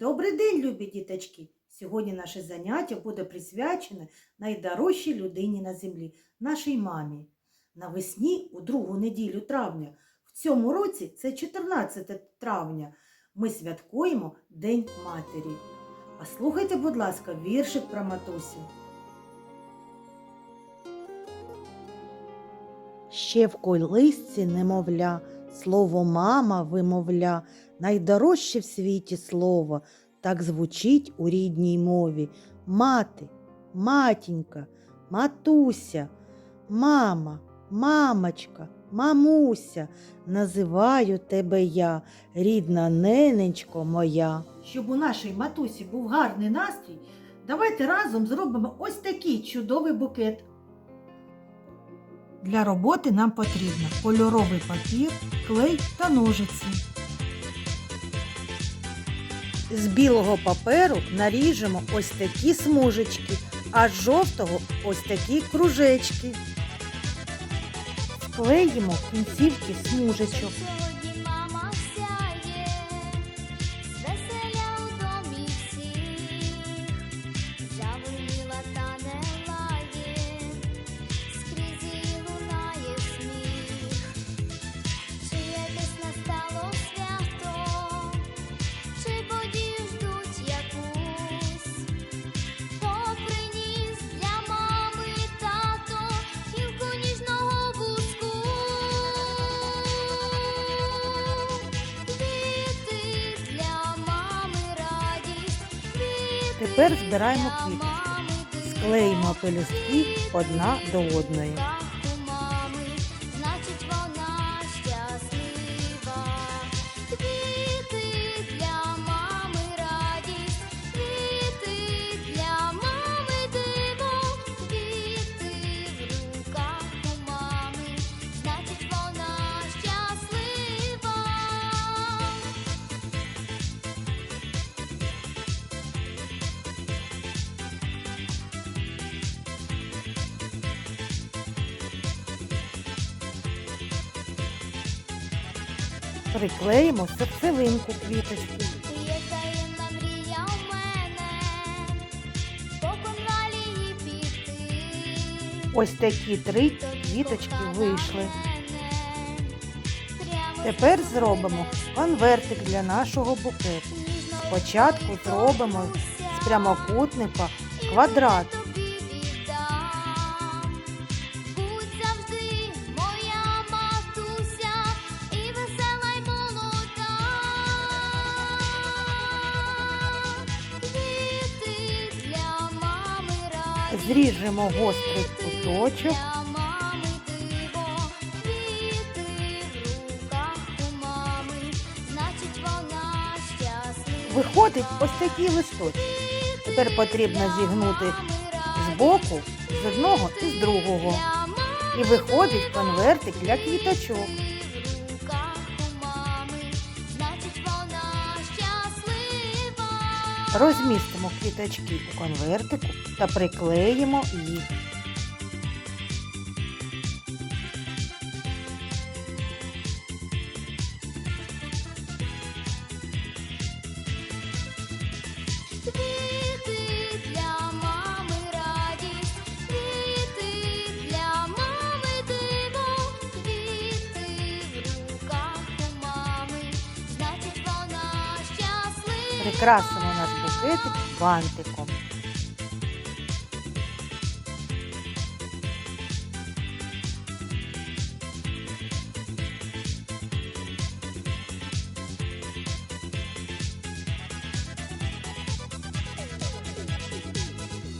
Добрий день, любі діточки! Сьогодні наше заняття буде присвячене найдорожчій людині на землі, нашій мамі. Навесні, у другу неділю травня, в цьому році це 14 травня, ми святкуємо День Матері. Послухайте, будь ласка, віршик про матусю. Ще в колисці немовля, слово мама вимовля, найдорожче в світі слово, так звучить у рідній мові. Мати, матінька, матуся, мама, мамочка, мамуся, називаю тебе я, рідна ненечко моя. Щоб у нашій матусі був гарний настрій, давайте разом зробимо ось такий чудовий букет. Для роботи нам потрібно кольоровий папір, клей та ножиці. З білого паперу наріжемо ось такі смужечки, а з жовтого ось такі кружечки. Вклеїмо кінцівки смужечок. Тепер збираємо для квіточки. Склеїмо пелюстки одна до одної. Приклеїмо серцевинку квіточки. Ось такі три квіточки вийшли. Тепер зробимо конвертик для нашого букету. Спочатку зробимо з прямокутника квадрат. Зріжемо гострий куточок. Виходить ось такі листочки. Тепер потрібно зігнути з боку, з одного і з другого. І виходить конвертик для квіточок. Розмістимо квіточки у конвертику та приклеїмо їх. Прикрасимо букетик бантиком.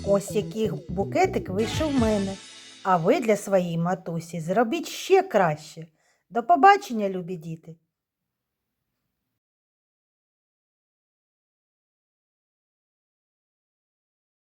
Ось який букетик вийшов в мене. А ви для своєї матусі зробіть ще краще. До побачення, любі діти!